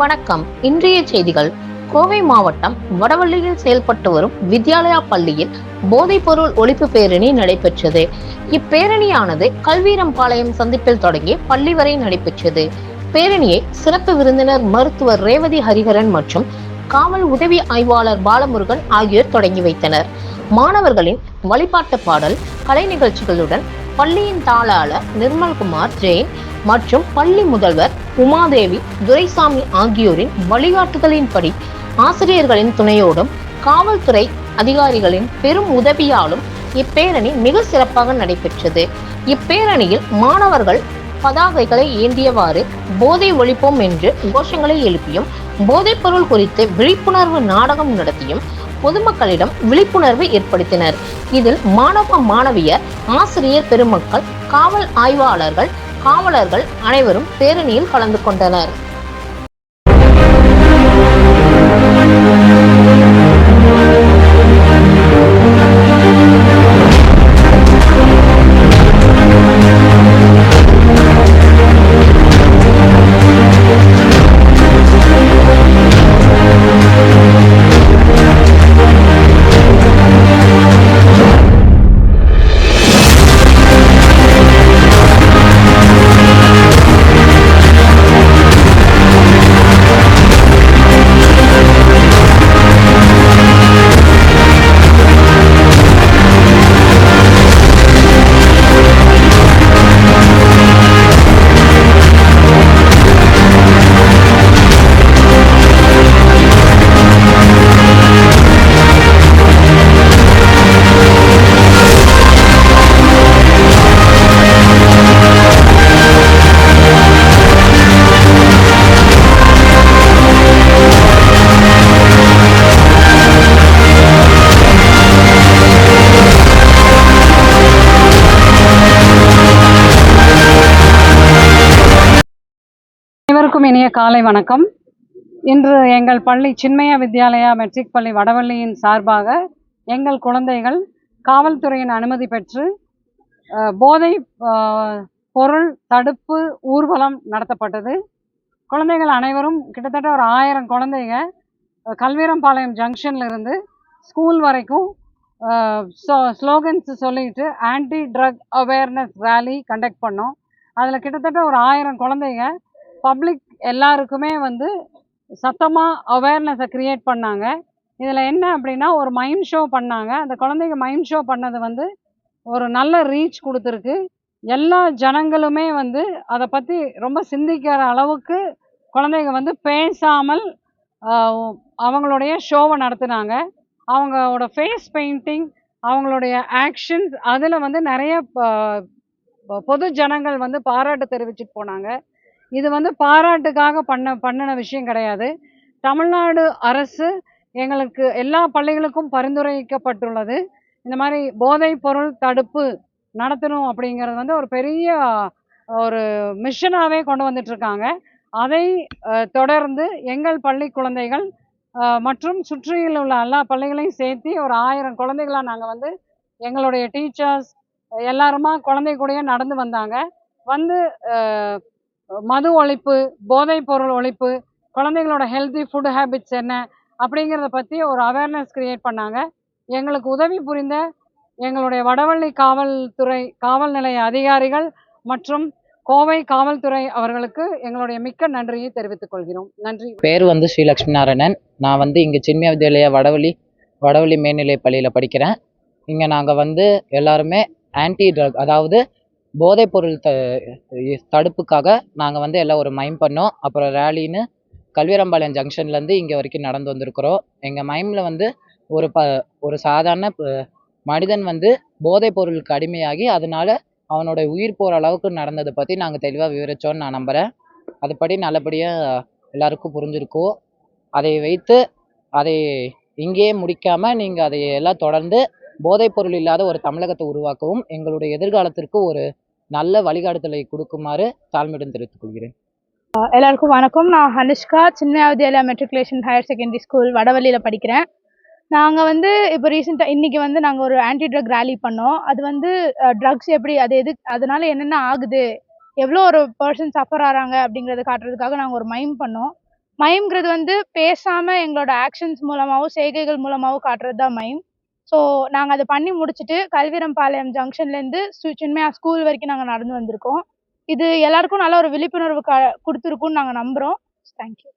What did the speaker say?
வணக்கம். இன்றைய செய்திகள். கோவை மாவட்டம் வடவள்ளியில் செயல்பட்டு வரும் வித்யாலயா பள்ளியில் போதைப்பொருள் ஒழிப்பு பேரணி நடைபெற்றது. இப்பேரணியானது கல்வீரம்பாளையம் சந்திப்பில் தொடங்கி பள்ளி வரை நடைபெற்றது. பேரணியை சிறப்பு விருந்தினர் மருத்துவர் ரேவதி ஹரிஹரன் மற்றும் காவல் உதவி ஆய்வாளர் பாலமுருகன் ஆகியோர் தொடங்கி வைத்தனர். மாணவர்களின் வழிபாட்டு பாடல் கலை நிகழ்ச்சிகளுடன் பள்ளியின் தாளாளர் நிர்மல்குமார் ஜெயின் மற்றும் பள்ளி முதல்வர் உமாதேவி துரைசாமி ஆகியோரின் வழிகாட்டுதலின்படி ஆசிரியர்களின் துணையோடும் காவல்துறை அதிகாரிகளின் பெரும் உதவியாலும் இப்பேரணி மிக சிறப்பாக நடைபெற்றது. இப்பேரணியில் மாணவர்கள் பதாகைகளை ஏந்தியவாறு போதை ஒழிப்போம் என்று கோஷங்களை எழுப்பியும் போதைப் பொருள் குறித்து விழிப்புணர்வு நாடகம் நடத்தியும் பொதுமக்களிடம் விழிப்புணர்வு ஏற்படுத்தினர். இதில் மாணவ மாணவியர் ஆசிரியர் பெருமக்கள் காவல் ஆய்வாளர்கள் காவலர்கள் அனைவரும் பேரணியில் கலந்து கொண்டனர். அனைவருக்கும் இனிய காலை வணக்கம். இன்று எங்கள் பள்ளி சின்மய வித்யாலயா மெட்ரிக் பள்ளி வடவள்ளியின் சார்பாக எங்கள் குழந்தைகள் காவல்துறையின் அனுமதி பெற்று போதை பொருள் தடுப்பு ஊர்வலம் நடத்தப்பட்டது. குழந்தைகள் அனைவரும் கிட்டத்தட்ட ஒரு ஆயிரம் குழந்தைங்க கல்வீரம்பாளையம் ஜங்ஷன்லேருந்து ஸ்கூல் வரைக்கும் ஸ்லோகன்ஸ் சொல்லிட்டு anti drug awareness rally conduct பண்ணோம். அதில் கிட்டத்தட்ட ஒரு ஆயிரம் குழந்தைங்க பப்ளிக் எல்லாருக்குமே வந்து சத்தமாக அவேர்னஸை க்ரியேட் பண்ணாங்க. இதில் என்ன அப்படின்னா ஒரு மைண்ட் ஷோ பண்ணாங்க. அந்த குழந்தைங்க மைண்ட் ஷோ பண்ணது வந்து ஒரு நல்ல ரீச் கொடுத்துருக்கு. எல்லா ஜனங்களுமே வந்து அதை பற்றி ரொம்ப சிந்திக்கிற அளவுக்கு குழந்தைங்க வந்து பேசாமல் அவங்களுடைய ஷோவை நடத்தினாங்க. அவங்களோட ஃபேஸ் பெயிண்டிங் அவங்களுடைய ஆக்ஷன்ஸ் அதில் வந்து நிறைய ப- பொது ஜனங்கள் வந்து பாராட்டு தெரிவிச்சுட்டு போனாங்க. இது வந்து பாராட்டுக்காக பண்ண பண்ணின விஷயம் கிடையாது. தமிழ்நாடு அரசு எங்களுக்கு எல்லா பள்ளிகளுக்கும் பரிந்துரைக்கப்பட்டுள்ளது. இந்த மாதிரி போதைப் பொருள் தடுப்பு நடத்தணும் அப்படிங்கிறது வந்து ஒரு பெரிய ஒரு மிஷனாகவே கொண்டு வந்துட்டுருக்காங்க. அதை தொடர்ந்து எங்கள் பள்ளி குழந்தைகள் மற்றும் சுற்றியில் உள்ள எல்லா பள்ளிகளையும் சேர்த்து ஒரு ஆயிரம் குழந்தைகளாக நாங்கள் வந்து எங்களுடைய டீச்சர்ஸ் எல்லாருமா குழந்தை கூடயே நடந்து வந்தாங்க. வந்து மது ஒழிப்பு போதைப் பொருள் ஒழிப்பு குழந்தைங்களோட ஹெல்தி ஃபுட் ஹேபிட்ஸ் என்ன அப்படிங்கிறத பற்றி ஒரு அவேர்னஸ் க்ரியேட் பண்ணாங்க. எங்களுக்கு உதவி புரிந்த எங்களுடைய வடவள்ளி காவல்துறை காவல் நிலைய அதிகாரிகள் மற்றும் கோவை காவல்துறை அவர்களுக்கு எங்களுடைய மிக்க நன்றியை தெரிவித்துக் கொள்கிறோம். நன்றி. பேர் வந்து ஸ்ரீ லக்ஷ்மி நாராயணன் நான் வந்து இங்கே சின்மய வித்யாலயா வடவழி வடவழி மேல்நிலை பள்ளியில் படிக்கிறேன். இங்கே நாங்கள் வந்து எல்லாருமே ஆன்டி ட்ரக் அதாவது போதைப்பொருள் த தடுப்புக்காக நாங்கள் வந்து எல்லாம் ஒரு மைம் பண்ணோம். அப்புறம் ரேலின்னு கல்வீரம்பாளையம் ஜங்ஷன்லேருந்து இங்கே வரைக்கும் நடந்து வந்திருக்கிறோம். எங்கள் மைமில் வந்து ஒரு ப ஒரு சாதாரண மனிதன் வந்து போதைப் பொருளுக்கு அடிமையாகி அதனால அவனோட உயிர் போகிற அளவுக்கு நடந்ததை பற்றி நாங்கள் தெளிவாக விவரித்தோன்னு நான் நம்புகிறேன் அதுபடி நல்லபடியாக எல்லாருக்கும் புரிஞ்சிருக்கும் அதை வைத்து அதை இங்கேயே முடிக்காமல் நீங்கள் அதை எல்லாம் தொடர்ந்து போதைப் பொருள் இல்லாத ஒரு தமிழகத்தை உருவாக்கவும் எங்களுடைய எதிர்காலத்திற்கு ஒரு நல்ல வழிகாட்டுதலை கொடுக்குமாறு தாழ்மையுடன் தெரிவித்துக் கொள்கிறேன். எல்லாருக்கும் வணக்கம். நான் Hanushka Chinna Vidyalaya matriculation higher secondary school வடவள்ளியில் படிக்கிறேன். நாங்கள் வந்து இப்போ ரீசெண்டாக இன்றைக்கி வந்து நாங்கள் ஒரு ஆன்டி ட்ரக் ரேலி பண்ணோம். அது வந்து ட்ரக்ஸ் எப்படி அது எது அதனால என்னென்ன ஆகுது எவ்வளோ ஒரு பர்சன் சஃபர் ஆகிறாங்க அப்படிங்கிறத காட்டுறதுக்காக நாங்கள் ஒரு மைம் பண்ணோம். மைம்ங்கிறது வந்து பேசாமல் எங்களோட ஆக்ஷன்ஸ் மூலமாகவும் செய்கைகள் மூலமாகவும் காட்டுறது தான் மைம் ஸோ நாங்கள் அதை பண்ணி முடிச்சுட்டு கல்வீரம்பாளையம் ஜங்ஷன்லேருந்து சின்மயா ஸ்கூல் வரைக்கும் நாங்கள் நடந்து வந்திருக்கோம். இது எல்லாருக்கும் நல்ல ஒரு விழிப்புணர்வு க கொடுத்துருக்குன்னு நாங்கள் நம்புகிறோம் தேங்க்யூ